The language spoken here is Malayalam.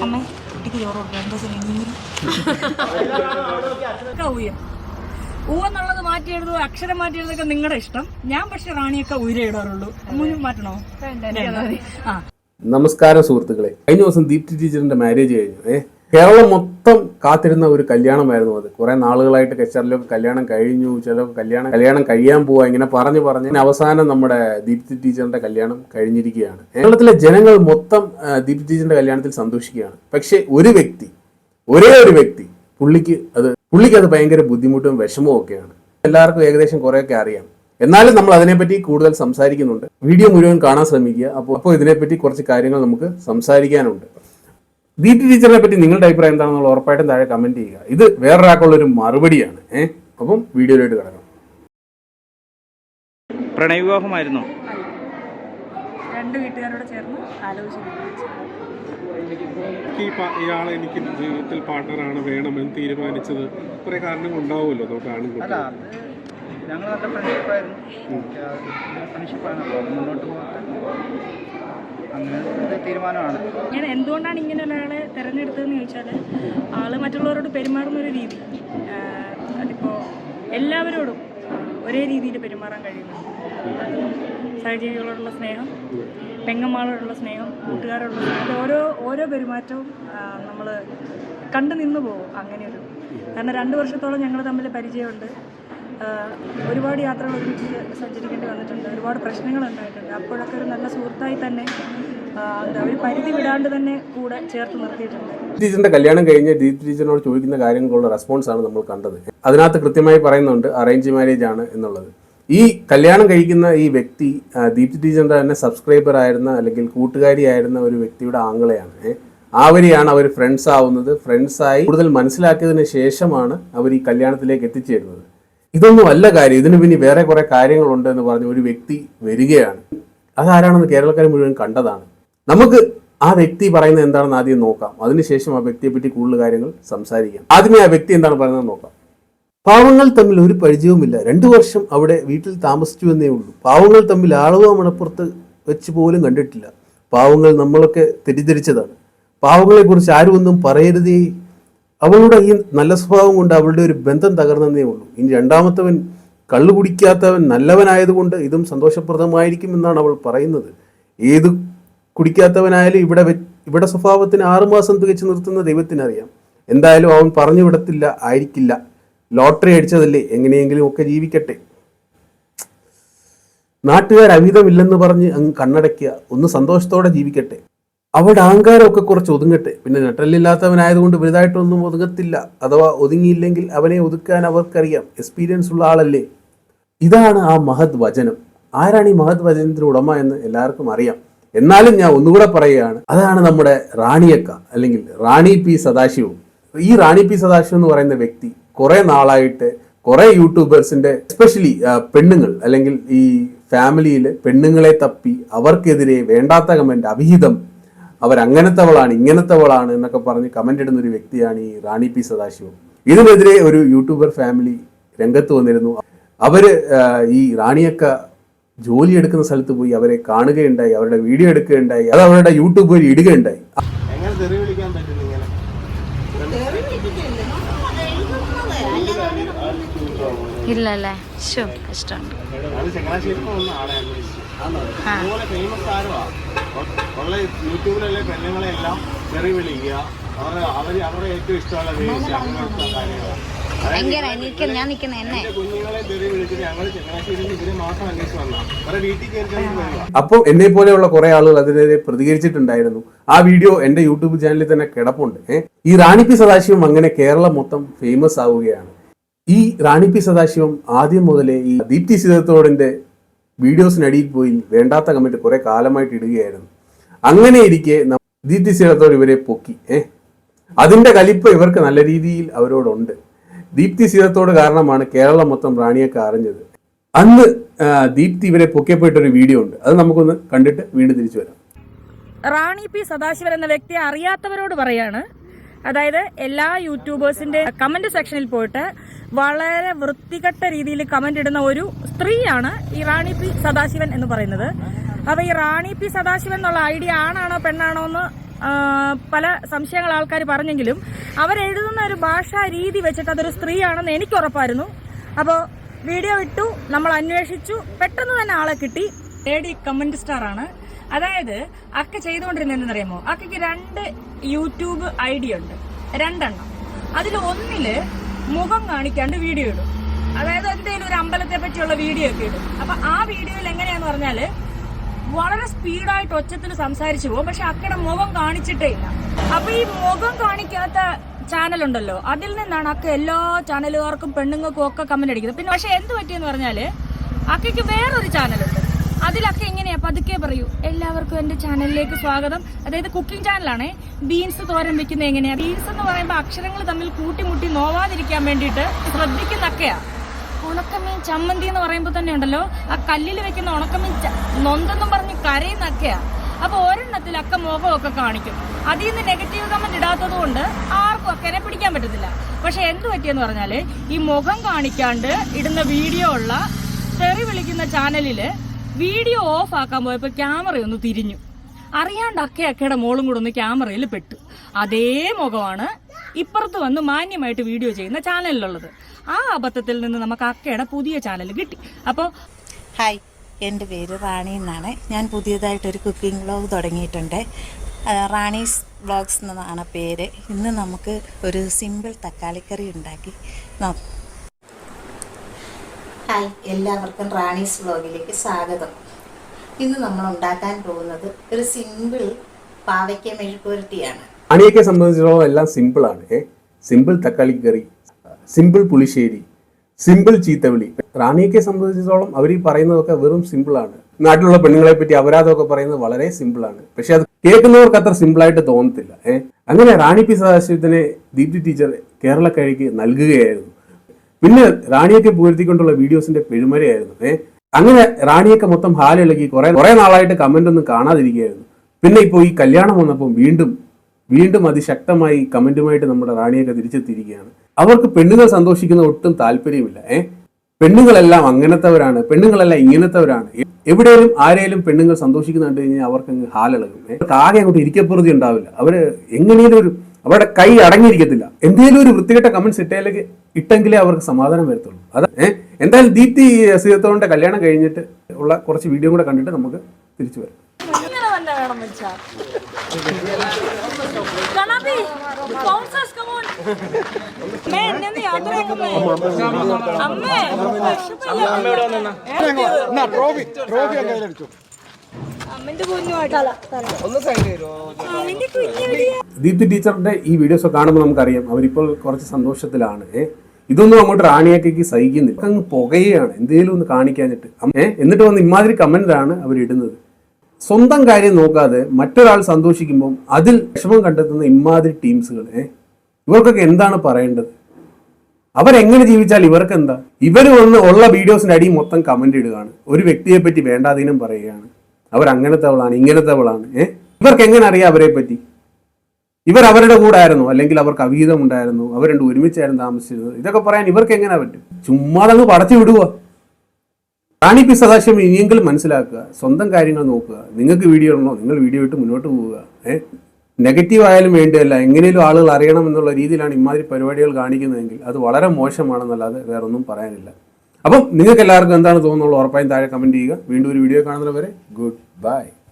അമ്മ. കുട്ടിക്ക് ചോറ് ഊയം. ഊവെന്നുള്ളത് മാറ്റി എഴുതുക. അക്ഷരം മാറ്റി എഴുതൊക്കെ നിങ്ങളുടെ ഇഷ്ടം. ഞാൻ പക്ഷെ റാണിയൊക്കെ ഉയരെ ഇടാറുള്ളൂ. അമ്മൂനും മാറ്റണോ? ആ. നമസ്കാരം സുഹൃത്തുക്കളെ. കഴിഞ്ഞ ദിവസം ദീപ്തി ടീച്ചറിന്റെ മാരേജ് കഴിഞ്ഞു. ഏ? കേരളം മൊത്തം കാത്തിരുന്ന ഒരു കല്യാണമായിരുന്നു അത്. കുറെ നാളുകളായിട്ട് കച്ചറിലൊക്കെ കല്യാണം കഴിഞ്ഞു. ചിലർക്ക് കല്യാണം കല്യാണം കഴിയാൻ പോവാ. ഇങ്ങനെ പറഞ്ഞു പറഞ്ഞ് അവസാനം നമ്മുടെ ദീപ്തി ടീച്ചറിന്റെ കല്യാണം കഴിഞ്ഞിരിക്കുകയാണ്. കേരളത്തിലെ ജനങ്ങൾ മൊത്തം ദീപ്തി ടീച്ചറിന്റെ കല്യാണത്തിൽ സന്തോഷിക്കുകയാണ്. പക്ഷെ ഒരു വ്യക്തി ഒരേ ഒരു വ്യക്തി പുള്ളിക്ക് അത് പുള്ളിക്ക് അത് ഭയങ്കര ബുദ്ധിമുട്ടും വിഷമവും ഒക്കെയാണ്. എല്ലാവർക്കും ഏകദേശം കുറെയൊക്കെ അറിയാം. എന്നാലും നമ്മൾ അതിനെപ്പറ്റി കൂടുതൽ സംസാരിക്കുന്നുണ്ട്. വീഡിയോ മുഴുവൻ കാണാൻ ശ്രമിക്കുക. അപ്പോൾ അപ്പോൾ ഇതിനെപ്പറ്റി കുറച്ച് കാര്യങ്ങൾ നമുക്ക് സംസാരിക്കാനുണ്ട്. ദീപ്തി ടീച്ചറിനെ പറ്റി നിങ്ങളുടെ അഭിപ്രായം എന്താണെന്നുള്ള ഉറപ്പായിട്ടും താഴെ കമന്റ് ചെയ്യുക. ഇത് വേറൊരാൾക്കുള്ള ഒരു മറുപടിയാണ്. ഏഹ് അപ്പം വീഡിയോയിലോട്ട് കിടക്കാം. പ്രണയവിവാഹമായിരുന്നോ? രണ്ട് വീട്ടുകാരോട് ചേർന്ന് ആലോചിച്ച്. ഈ എനിക്ക് ജീവിതത്തിൽ പാർട്ണറാണ് വേണമെന്ന് തീരുമാനിച്ചത് കുറെ കാരണങ്ങൾ ഉണ്ടാവുമല്ലോ നമുക്ക് ആണുങ്ങൾ ഞങ്ങൾ നല്ല ഫ്രണ്ട്ഷിപ്പായിരുന്നു ഫ്രണ്ട്ഷിപ്പാണ് മുന്നോട്ട് പോകാൻ അങ്ങനെ ഒരു തീരുമാനമാണ്. ഞാൻ എന്തുകൊണ്ടാണ് ഇങ്ങനെ ഒരാളെ തിരഞ്ഞെടുത്തതെന്ന് ചോദിച്ചാൽ ആൾ മറ്റുള്ളവരോട് പെരുമാറുന്ന ഒരു രീതി. അതിപ്പോ അതിപ്പോൾ എല്ലാവരോടും ഒരേ രീതിയിൽ പെരുമാറാൻ കഴിയുന്നു. സഹജീവികളോടുള്ള സ്നേഹം പെങ്ങന്മാരോടുള്ള സ്നേഹം കൂട്ടുകാരോടുള്ള സ്നേഹം ഓരോ ഓരോ പെരുമാറ്റവും നമ്മൾ കണ്ടു നിന്ന് പോകും അങ്ങനെയൊരു. കാരണം രണ്ട് വർഷത്തോളം ഞങ്ങൾ തമ്മിൽ പരിചയമുണ്ട്. ഒരുപാട് യാത്രകൾ ഒരുമിച്ച് സഞ്ചരിക്കേണ്ടി വന്നിട്ടുണ്ട്. ഒരുപാട് പ്രശ്നങ്ങൾ ഉണ്ടായിട്ടുണ്ട്. അപ്പോഴൊക്കെ ഒരു നല്ല സുഹൃത്തായി തന്നെ ഒരു പരിധി വിടാണ്ട് തന്നെ കൂടെ നിർത്തിയിട്ടുണ്ട്. ടീച്ചറിന്റെ കല്യാണം കഴിഞ്ഞ് ദീപ്തി ടീച്ചറിനോട് ചോദിക്കുന്ന കാര്യങ്ങളുള്ള റെസ്പോൺസ് ആണ് നമ്മൾ കണ്ടത്. അതിനകത്ത് കൃത്യമായി പറയുന്നുണ്ട് അറേഞ്ച് മാരേജ് ആണ് എന്നുള്ളത്. ഈ കല്യാണം കഴിക്കുന്ന ഈ വ്യക്തി ദീപ്തി ടീച്ചറിന്റെ തന്നെ സബ്സ്ക്രൈബർ ആയിരുന്ന അല്ലെങ്കിൽ കൂട്ടുകാരിയായിരുന്ന ഒരു വ്യക്തിയുടെ ആംഗളയാണ് ആവരെയാണ് അവർ ഫ്രണ്ട്സ് ആവുന്നത്. ഫ്രണ്ട്സായി കൂടുതൽ മനസ്സിലാക്കിയതിന് ശേഷമാണ് അവർ ഈ കല്യാണത്തിലേക്ക് എത്തിച്ചേരുന്നത്. ഇതൊന്നും അല്ല കാര്യം. ഇതിന് പിന്നെ വേറെ കുറെ കാര്യങ്ങളുണ്ട് എന്ന് പറഞ്ഞ് ഒരു വ്യക്തി വരികയാണ്. അതാരാണെന്ന് കേരളക്കാർ മുഴുവൻ കണ്ടതാണ്. നമുക്ക് ആ വ്യക്തി പറയുന്നത് എന്താണെന്ന് ആദ്യം നോക്കാം. അതിനുശേഷം ആ വ്യക്തിയെ പറ്റി കൂടുതൽ കാര്യങ്ങൾ സംസാരിക്കാം. ആദ്യമേ ആ വ്യക്തി എന്താണ് പറയുന്നത് നോക്കാം. പാവങ്ങൾ തമ്മിൽ ഒരു പരിചയവുമില്ല. രണ്ടു വർഷം അവിടെ വീട്ടിൽ താമസിച്ചു എന്നേ ഉള്ളൂ. പാവങ്ങൾ തമ്മിൽ ആളുവ മണപ്പുറത്ത് വെച്ച് പോലും കണ്ടിട്ടില്ല. പാവങ്ങൾ നമ്മളൊക്കെ തെറ്റിദ്ധരിച്ചതാണ്. പാവങ്ങളെക്കുറിച്ച് ആരും ഒന്നും പറയരുതേ. അവളുടെ ഈ നല്ല സ്വഭാവം കൊണ്ട് അവളുടെ ഒരു ബന്ധം തകർന്നതേ ഉള്ളൂ. ഇനി രണ്ടാമത്തവൻ കള്ളു കുടിക്കാത്തവൻ നല്ലവനായതുകൊണ്ട് ഇതും സന്തോഷപ്രദമായിരിക്കും എന്നാണ് അവൾ പറയുന്നത്. ഏത് കുടിക്കാത്തവനായാലും ഇവിടെ ഇവിടെ സ്വഭാവത്തിന് ആറുമാസം തികച്ചു നിർത്തുന്ന ദൈവത്തിനറിയാം. എന്തായാലും അവൻ പറഞ്ഞു വിടത്തില്ല ആയിരിക്കില്ല. ലോട്ടറി അടിച്ചതല്ലേ എങ്ങനെയെങ്കിലും ഒക്കെ ജീവിക്കട്ടെ. നാട്ടുകാർ അമിതമില്ലെന്ന് പറഞ്ഞ് അങ്ങ് കണ്ണടയ്ക്കുക ഒന്ന് സന്തോഷത്തോടെ ജീവിക്കട്ടെ. അവിടെ അഹങ്കാരമൊക്കെ കുറച്ച് ഒതുങ്ങട്ടെ. പിന്നെ നട്ടല്ലില്ലാത്തവനായതുകൊണ്ട് വലുതായിട്ടൊന്നും ഒതുങ്ങത്തില്ല. അഥവാ ഒതുങ്ങിയില്ലെങ്കിൽ അവനെ ഒതുക്കാൻ അവർക്കറിയാം. എക്സ്പീരിയൻസ് ഉള്ള ആളല്ലേ. ഇതാണ് ആ മഹത് വചനം ആരാണ് ഈ മഹത് വചനത്തിന് ഉടമ എന്ന് എല്ലാവർക്കും അറിയാം. എന്നാലും ഞാൻ ഒന്നുകൂടെ പറയുകയാണ് അതാണ് നമ്മുടെ റാണിയക്ക അല്ലെങ്കിൽ റാണി പി സദാശിവം. ഈ റാണി പി സദാശിവം എന്ന് പറയുന്ന വ്യക്തി കുറെ നാളായിട്ട് കുറെ യൂട്യൂബേഴ്സിന്റെ എസ്പെഷ്യലി പെണ്ണുങ്ങൾ അല്ലെങ്കിൽ ഈ ഫാമിലിയിൽ പെണ്ണുങ്ങളെ തപ്പി അവർക്കെതിരെ വേണ്ടാത്ത കമന്റ് അവിഹിതം അവരങ്ങനത്തവളാണ് ഇങ്ങനത്തവളാണ് എന്നൊക്കെ പറഞ്ഞ് കമന്റ് ഇടുന്ന ഒരു വ്യക്തിയാണ് ഈ റാണി പി സദാശിവം. ഇതിനെതിരെ ഒരു യൂട്യൂബർ ഫാമിലി രംഗത്ത് വന്നിരുന്നു. അവർ ഈ റാണിയൊക്കെ ജോലി എടുക്കുന്ന സ്ഥലത്ത് പോയി അവരെ കാണുകയുണ്ടായി അവരുടെ വീഡിയോ എടുക്കുകയുണ്ടായി അത് അവരുടെ യൂട്യൂബ് വഴി ഇടുകയുണ്ടായി. ഇല്ലല്ലേ? കഷ്ടമുണ്ട് തെറി വിളിക്കുക. അവർ അവരുടെ ഏറ്റവും ഇഷ്ടമുള്ള കാര്യങ്ങളാണ് ഭയങ്കര ഞാൻ നിൽക്കുന്ന എന്നെ. അപ്പോൾ എന്നെ പോലെയുള്ള കുറെ ആളുകൾ അതിനെതിരെ പ്രതികരിച്ചിട്ടുണ്ടായിരുന്നു. ആ വീഡിയോ എന്റെ യൂട്യൂബ് ചാനലിൽ തന്നെ കിടപ്പുണ്ട്. ഈ റാണി പി സദാശിവം അങ്ങനെ കേരളം മൊത്തം ഫേമസ് ആവുകയാണ്. ഈ റാണി പി സദാശിവം ആദ്യം മുതലേ ഈ ദീപ്തി സിദ്ധത്തോടിന്റെ വീഡിയോസിനടിയിൽ പോയി വേണ്ടാത്ത കമന്റ് കുറെ കാലമായിട്ട് ഇടുകയായിരുന്നു. അങ്ങനെ ഇരിക്കെ ദീപ്തി സിദ്ധത്തോട് ഇവരെ പൊക്കി. ഏഹ് അതിന്റെ കലിപ്പ് ഇവർക്ക് നല്ല രീതിയിൽ അവരോടുണ്ട്. ദീപ്തി സീതത്തോട് കാരണമാണ് കേരളം മൊത്തം റാണിയൊക്കെ അറിഞ്ഞത്. അന്ന് ദീപ്തി ഇവരെ പൊക്കിയപ്പോയിട്ടൊരു വീഡിയോ ഉണ്ട്. അത് നമുക്കൊന്ന് കണ്ടിട്ട് വീണ്ടും തിരിച്ചു വരാം. റാണി പി സദാശിവൻ എന്ന വ്യക്തിയെ അറിയാത്തവരോട് പറയാണ്. അതായത് എല്ലാ യൂട്യൂബേഴ്സിന്റെ കമന്റ് സെക്ഷനിൽ പോയിട്ട് വളരെ വൃത്തികെട്ട രീതിയിൽ കമന്റ് ഇടുന്ന ഒരു സ്ത്രീയാണ് ഈ റാണി പി സദാശിവൻ എന്ന് പറയുന്നത്. അപ്പൊ ഈ റാണി പി സദാശിവൻ എന്നുള്ള ഐഡിയ ആണാണോ പെണ്ണാണോ എന്ന് പല സംശയങ്ങൾ ആൾക്കാർ പറഞ്ഞെങ്കിലും അവരെഴുതുന്ന ഒരു ഭാഷാ രീതി വെച്ചിട്ട് അതൊരു സ്ത്രീയാണെന്ന് എനിക്ക് ഉറപ്പായിരുന്നു. അപ്പോൾ വീഡിയോ ഇട്ടു നമ്മൾ അന്വേഷിച്ചു. പെട്ടെന്ന് തന്നെ ആളെ കിട്ടി. ലേഡി കമന്റ് സ്റ്റാർ ആണ് അതായത് അക്ക ചെയ്തുകൊണ്ടിരുന്നത് എന്തെന്നറിയാമോ അക്കയ്ക്ക് രണ്ട് യൂട്യൂബ് ഐ ഡി ഉണ്ട്. രണ്ടെണ്ണം. അതിൽ ഒന്നിൽ മുഖം കാണിക്കാണ്ട് വീഡിയോ ഇടും. അതായത് എന്തെങ്കിലും ഒരു അമ്പലത്തെ പറ്റിയുള്ള വീഡിയോ ഒക്കെ ഇടും. അപ്പൊ ആ വീഡിയോയിൽ എങ്ങനെയാന്ന് പറഞ്ഞാൽ വളരെ സ്പീഡായിട്ട് ഒച്ചത്തിൽ സംസാരിച്ചു പോകും. പക്ഷെ അക്കയുടെ മുഖം കാണിച്ചിട്ടേ ഇല്ല. അപ്പൊ ഈ മുഖം കാണിക്കാത്ത ചാനൽ ഉണ്ടല്ലോ. അതിൽ നിന്നാണ് അക്ക എല്ലാ ചാനലുകാർക്കും പെണ്ണുങ്ങൾക്കും ഒക്കെ കമന്റ് അടിക്കുന്നത്. പിന്നെ പക്ഷെ എന്ത് പറ്റിയെന്ന് പറഞ്ഞാൽ അക്കയ്ക്ക് വേറൊരു ചാനലുണ്ട് അതിലൊക്കെ എങ്ങനെയാ? പതുക്കെ പറയൂ. എല്ലാവർക്കും എന്റെ ചാനലിലേക്ക് സ്വാഗതം. അതായത് കുക്കിംഗ് ചാനലാണ് ബീൻസ് തോരൻ വെക്കുന്നത് എങ്ങനെയാ? ബീൻസ് എന്ന് പറയുമ്പോൾ അക്ഷരങ്ങൾ തമ്മിൽ കൂട്ടിമുട്ടി നോവാതിരിക്കാൻ വേണ്ടിയിട്ട് ശ്രദ്ധിക്കുന്നൊക്കെയാ ഉണക്കമീൻ ചമ്മന്തി എന്ന് പറയുമ്പോൾ തന്നെ ഉണ്ടല്ലോ. ആ കല്ലിൽ വെക്കുന്ന ഉണക്കമീൻ നൊന്തെന്നും പറഞ്ഞ് കരയുന്നൊക്കെയാ. അപ്പൊ ഒരെണ്ണത്തിൽ അക്ക മുഖമൊക്കെ കാണിക്കും. അതിൽ നിന്ന് നെഗറ്റീവ് കമന്റ് ഇടാത്തത് കൊണ്ട് ആർക്കും അക്കനെ പിടിക്കാൻ പറ്റത്തില്ല. പക്ഷെ എന്ത് പറ്റിയെന്ന് പറഞ്ഞാൽ ഈ മുഖം കാണിക്കാണ്ട് ഇടുന്ന വീഡിയോ ഉള്ള തെറി വിളിക്കുന്ന ചാനലിൽ വീഡിയോ ഓഫ് ആക്കാൻ പോയപ്പോ ക്യാമറ ഒന്ന് തിരിഞ്ഞു. അറിയാണ്ട് അക്കയക്കയുടെ മോളും കൂടെ ഒന്ന് ക്യാമറയിൽ പെട്ടു. അതേ മുഖമാണ് ഇപ്പുറത്ത് വന്ന് മാന്യമായിട്ട് വീഡിയോ ചെയ്യുന്ന ചാനലിലുള്ളത്. ആ അബദ്ധത്തിൽ നിന്ന് നമുക്ക് അക്കയുടെ പുതിയ ചാനൽ കിട്ടി. അപ്പോൾ ഹായ് എന്റെ പേര് റാണി എന്നാണ്. ഞാൻ പുതിയതായിട്ടൊരു കുക്കിംഗ് വ്ളോഗ് തുടങ്ങിയിട്ടുണ്ട്. റാണീസ് വ്ളോഗ്സ് എന്നാണ് പേര്. ഇന്ന് നമുക്ക് ഒരു സിമ്പിൾ തക്കാളിക്കറി ഉണ്ടാക്കി നോക്കാം. ഹായ് എല്ലാവർക്കും റാണീസ് വ്ളോഗിലേക്ക് സ്വാഗതം. ഇന്ന് നമ്മൾ ഉണ്ടാക്കാൻ പോകുന്നത് ഒരു സിമ്പിൾ പാവയ്ക്ക മെഴുക്കുവരട്ടിയാണ്. അണിയൊക്കെ സംബന്ധിച്ചിടത്തോളം എല്ലാം സിമ്പിളാണ് ഏ സിമ്പിൾ തക്കാളി കറി സിമ്പിൾ പുളിശ്ശേരി സിമ്പിൾ ചീത്തവിളി. റാണിയൊക്കെ സംബന്ധിച്ചിടത്തോളം അവർ ഈ പറയുന്നതൊക്കെ വെറും സിമ്പിളാണ് നാട്ടിലുള്ള പെണ്ണുങ്ങളെ പറ്റി അപരാധമൊക്കെ പറയുന്നത് വളരെ സിമ്പിളാണ് പക്ഷെ അത് കേൾക്കുന്നവർക്ക് അത്ര സിമ്പിളായിട്ട് തോന്നത്തില്ല. ഏ അങ്ങനെ റാണി പി സദാശിവത്തിനെ ദീപ്തി ടീച്ചർ കേരളക്കഴിക്ക് നൽകുകയായിരുന്നു. പിന്നെ റാണിയൊക്കെ പൂർത്തിക്കൊണ്ടുള്ള വീഡിയോസിന്റെ പെരുമരയായിരുന്നു ഏ അങ്ങനെ റാണിയൊക്കെ മൊത്തം ഹാലിളകി കുറെ കുറെ നാളായിട്ട് കമന്റ് ഒന്നും കാണാതിരിക്കുകയായിരുന്നു. പിന്നെ ഇപ്പോൾ ഈ കല്യാണം വന്നപ്പോൾ വീണ്ടും വീണ്ടും അതിശക്തമായി കമന്റുമായിട്ട് നമ്മുടെ റാണിയൊക്കെ തിരിച്ചെത്തിയിരിക്കുകയാണ്. അവർക്ക് പെണ്ണുങ്ങൾ സന്തോഷിക്കുന്ന ഒട്ടും താല്പര്യമില്ല ഏ? പെണ്ണുങ്ങളെല്ലാം അങ്ങനത്തെവരാണ് പെണ്ണുങ്ങളെല്ലാം ഇങ്ങനത്തെവരാണ്. എവിടെയും ആരെയും പെണ്ണുങ്ങൾ സന്തോഷിക്കുന്ന കണ്ടു കഴിഞ്ഞാൽ അവർക്ക് അങ്ങ് ഹാലിളകും? അവർക്ക് ആകെ അങ്ങോട്ട് ഇരിക്കപ്പുറതി ഉണ്ടാവില്ല. അവർ എങ്ങനെയും ഒരു അവരുടെ കൈ അടങ്ങിയിരിക്കത്തില്ല. എന്തെങ്കിലും ഒരു വൃത്തികെട്ട കമന്റ്സ് ഇട്ടേലേക്ക് ഇട്ടെങ്കിലേ അവർക്ക് സമാധാനം വരത്തുള്ളൂ. അതാ ഏഹ് എന്തായാലും ദീപ്തി സീതത്തോടെ കല്യാണം കഴിഞ്ഞിട്ട് ഉള്ള കുറച്ച് വീഡിയോ കൂടെ കണ്ടിട്ട് നമുക്ക് തിരിച്ചു വരാം. തന്നെ വേണം വെച്ചാ? കണാബി, bouncers, come on. അമ്മേ, എന്നെ ഒന്ന്. അമ്മന്റെ അമ്മന്റെ ദീപ്തി ടീച്ചറിന്റെ ഈ വീഡിയോസ് ഒക്കെ കാണുമ്പോൾ നമുക്കറിയാം. അവരിപ്പോൾ കുറച്ച് സന്തോഷത്തിലാണ്. ഏഹ് ഇതൊന്നും അങ്ങോട്ട് റാണിയാക്കേക്ക് സഹിക്കുന്നില്ല. അങ്ങ് പുകയാണ്. എന്തെങ്കിലും ഒന്ന് കാണിക്കാഞ്ഞിട്ട്. ഏഹ് എന്നിട്ട് വന്ന് ഇമാതിരി കമന്റ് ആണ് അവർ ഇടുന്നത് സ്വന്തം കാര്യം നോക്കാതെ മറ്റൊരാൾ സന്തോഷിക്കുമ്പോൾ അതിൽ വിഷമം കണ്ടെത്തുന്ന ഇമാതിരി ടീംസുകളെ ഇവർക്കൊക്കെ എന്താണ് പറയേണ്ടത്? അവരെങ്ങനെ ജീവിച്ചാൽ ഇവർക്ക് എന്താ ഇവർ വന്ന് ഉള്ള വീഡിയോസിന്റെ അടി മൊത്തം കമന്റ് ഇടുകയാണ്. ഒരു വ്യക്തിയെ പറ്റി വേണ്ടാതീനം പറയുകയാണ്. അവർ അങ്ങനത്തെവളാണ് ഇങ്ങനത്തെവളാണ് ഏഹ് ഇവർക്ക് എങ്ങനെ അറിയാം അവരെ പറ്റി? ഇവർ അവരുടെ കൂടെ ആയിരുന്നു അല്ലെങ്കിൽ അവർക്ക് അവീതം ഉണ്ടായിരുന്നു അവർ രണ്ട് ഒരുമിച്ചായിരുന്നു താമസിച്ചിരുന്നത്. ഇതൊക്കെ പറയാൻ ഇവർക്ക് എങ്ങനെ പറ്റും? ചുമ്മാതങ്ങ് പടച്ചു വിടുക റാണി പി സദാശിവം ഇനിയെങ്കിലും മനസ്സിലാക്കുക സ്വന്തം കാര്യങ്ങൾ നോക്കുക നിങ്ങൾക്ക് വീഡിയോ ഇടണോ നിങ്ങൾ വീഡിയോ ഇട്ട് മുന്നോട്ട് പോവുക ഏഹ് നെഗറ്റീവ് ആയാലും വേണ്ടിയല്ല എങ്ങനെയും ആളുകൾ അറിയണം എന്നുള്ള രീതിയിലാണ് ഇമാതിരി പരിപാടികൾ കാണിക്കുന്നതെങ്കിൽ അത് വളരെ മോശമാണെന്നല്ലാതെ വേറെ ഒന്നും പറയാനില്ല. അപ്പം നിങ്ങൾക്ക് എല്ലാവർക്കും എന്താണ് തോന്നുന്നുള്ളത് ഉറപ്പായും താഴെ കമന്റ് ചെയ്യുക. വീണ്ടും ഒരു വീഡിയോ കാണുന്നവരെ ഗുഡ് ബൈ